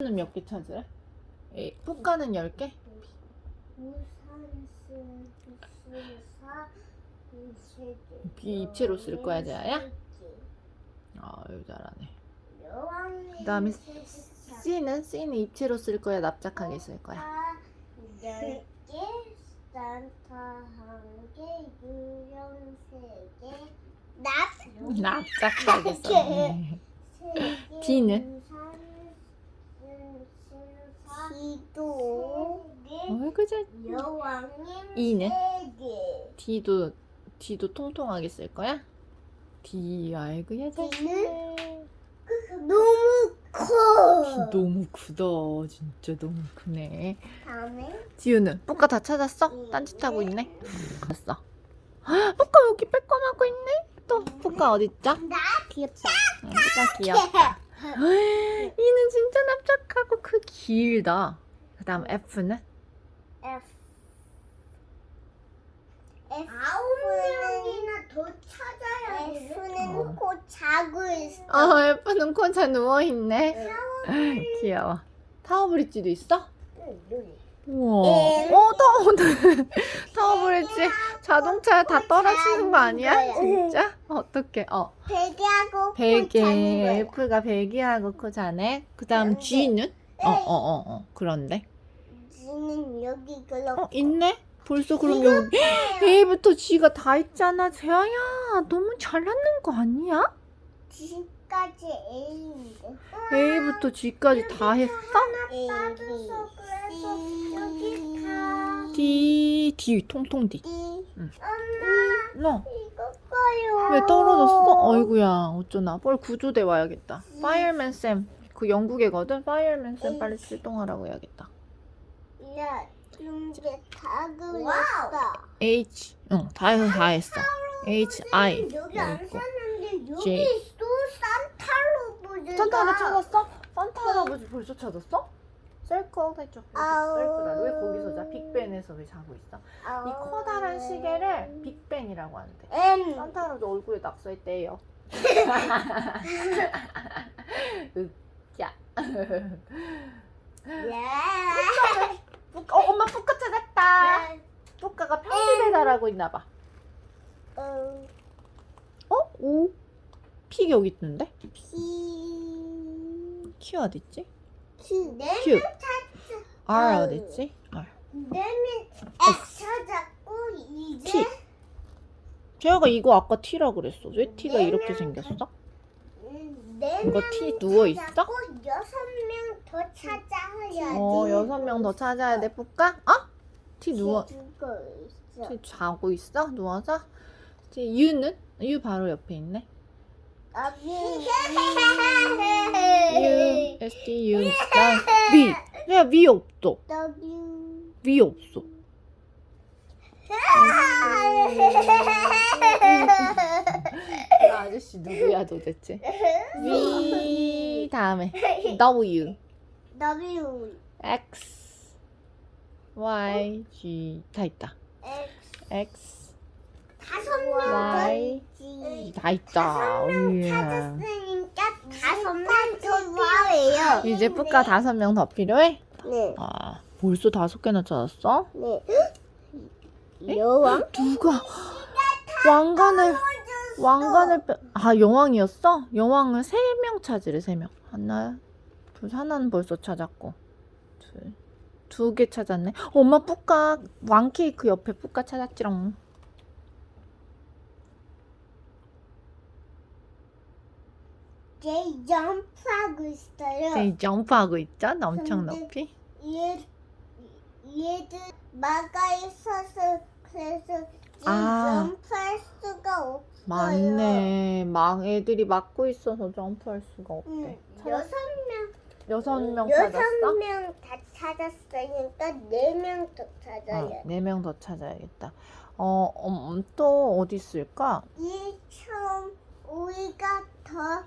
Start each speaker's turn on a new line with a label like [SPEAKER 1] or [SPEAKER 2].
[SPEAKER 1] 는 몇 개 찾으래? 에, 푸카는 10개? 비 입체로 쓸 거야, 재아야? 아유 잘하네 그 다음에 C는 C는 입체로 쓸 거야 납작하게 쓸 거야
[SPEAKER 2] 열개 산타 한개 유령 세개 납
[SPEAKER 1] 납작하게 써 네. D는?
[SPEAKER 2] D도
[SPEAKER 1] 어이구 잘
[SPEAKER 2] 여왕님
[SPEAKER 1] E는?
[SPEAKER 2] 세개.
[SPEAKER 1] D도 D도 통통하게 쓸 거야? D 아이고 얘 잘하네.
[SPEAKER 2] 너무 커.
[SPEAKER 1] 너무 크다. 진짜 너무 크네.
[SPEAKER 2] 다음에?
[SPEAKER 1] 지우는 뽀까 다 찾았어? 딴짓하고 있네? 봤어. 뽀까 여기 빼꼼하고 있네? 또 뽀까 어딨죠?
[SPEAKER 2] 나 귀엽다.
[SPEAKER 1] 응, 뽀까 귀엽다. 이는 진짜 납작하고 그 길다 그 다음 F는?
[SPEAKER 2] F 아홉 명이나 더 찾아야 돼. F는
[SPEAKER 1] 어.
[SPEAKER 2] 곧 자고 있어.
[SPEAKER 1] 어 F는 혼자 누워있네 귀여워 타워 브릿지도 있어? 우와
[SPEAKER 2] 네.
[SPEAKER 1] 어 타워 타워 브릿지 자동차 다 떨어지는 거 아니야? 진짜? 어떡해 어
[SPEAKER 2] 베개하고
[SPEAKER 1] 베개 F가 베개하고 코 자네 그 다음 G는? 어 어 어 어 그런데
[SPEAKER 2] 지는 여기 그렇고
[SPEAKER 1] 어 있네? 벌써 그럼 여기 A부터 G가 다 있잖아 재아야 너무 잘하는 거 아니야?
[SPEAKER 2] G까지 A인데.
[SPEAKER 1] A부터 G까지 다 했어?
[SPEAKER 2] A, B, C.
[SPEAKER 1] D D 통통 D
[SPEAKER 2] D.
[SPEAKER 1] 응.
[SPEAKER 2] 엄마
[SPEAKER 1] 너
[SPEAKER 2] 이거 거요.
[SPEAKER 1] 왜 떨어졌어? 어이구야 어쩌나 빨리 구조대 와야겠다 파이어맨 쌤 그 영국애거든 파이어맨 쌤 빨리 출동하라고 해야겠다
[SPEAKER 2] 야, 이게 다 그렸어.
[SPEAKER 1] H 응다 해서 다 했어 H I
[SPEAKER 2] 여기 안
[SPEAKER 1] 있고.
[SPEAKER 2] 썼는데 여기
[SPEAKER 1] J.
[SPEAKER 2] 또 산타 로봇을
[SPEAKER 1] 산타 할아버지 찾았어? 산타 할아버지 벌써 찾았어? 셀컬 해줘. 셀컬 왜 거기서 자? 빅벤에서 왜 자고 있어? 이 커다란 시계를 빅벤이라고 한대
[SPEAKER 2] M
[SPEAKER 1] 산타 할아버지 얼굴에 낙서했대요 으 야
[SPEAKER 2] 예.
[SPEAKER 1] 어 엄마 푸카 찾았다 푸카가 편지 배달하고 있나 봐
[SPEAKER 2] 어,
[SPEAKER 1] 어? 오? 픽 여기 있는데?
[SPEAKER 2] P
[SPEAKER 1] 큐 어딨지?
[SPEAKER 2] Q 네명 큐찾
[SPEAKER 1] R
[SPEAKER 2] 아우.
[SPEAKER 1] 어딨지? R
[SPEAKER 2] 네명 S 찾았고 이제
[SPEAKER 1] T 재아가 이거 아까 T라 그랬어 왜 T가
[SPEAKER 2] 네
[SPEAKER 1] 이렇게
[SPEAKER 2] 명
[SPEAKER 1] 생겼어? 이거 T 누워 있어?
[SPEAKER 2] 여섯 명 더 찾아야지.
[SPEAKER 1] 어 여섯 명 더 찾아야 돼 푸카? 어? T 누워
[SPEAKER 2] 있어.
[SPEAKER 1] T 자고 있어? 누워서? T U는? U 바로 옆에 있네 U S 그다음 V 야 V 없어
[SPEAKER 2] W
[SPEAKER 1] V 없어 이 아저씨 누구야 도대체? V 다음에. W.
[SPEAKER 2] W.
[SPEAKER 1] X. Y G. 다 있다.
[SPEAKER 2] X.
[SPEAKER 1] X.
[SPEAKER 2] 다섯 명
[SPEAKER 1] Y.
[SPEAKER 2] G
[SPEAKER 1] 다 있다. 이야.
[SPEAKER 2] 찾았으니까 다섯 명더 필요해요.
[SPEAKER 1] 이제 뿌까 다섯 명 더 필요해?
[SPEAKER 2] 네,
[SPEAKER 1] 아 벌써 다섯 개나 찾았어?
[SPEAKER 2] 네. 여왕?
[SPEAKER 1] 누가? 왕관을 왕관을 빼... 아 여왕이었어? 여왕을 세 명 찾으래 세 명 하나 둘 하나는 벌써 찾았고 둘 두 개 찾았네 엄마 뿌까 왕 케이크 옆에 뿌까 찾았지롱
[SPEAKER 2] 제이 점프하고 있어요.
[SPEAKER 1] 제이 점프하고 있죠? 엄청
[SPEAKER 2] 근데-
[SPEAKER 1] 높이
[SPEAKER 2] 얘 얘들 막아 있어서 그래서
[SPEAKER 1] 아.
[SPEAKER 2] 점프할 수가 없어요.
[SPEAKER 1] 맞네 막 애들이 막고 있어서 점프할 수가 없대
[SPEAKER 2] 응, 여섯 명
[SPEAKER 1] 여섯 명
[SPEAKER 2] 여섯
[SPEAKER 1] 찾았어?
[SPEAKER 2] 명 다 찾았으니까 네 명 더 찾아야 돼.
[SPEAKER 1] 네 명 더 찾아야겠다. 어, 음, 또 어디 있을까?
[SPEAKER 2] 이처럼 우리가 더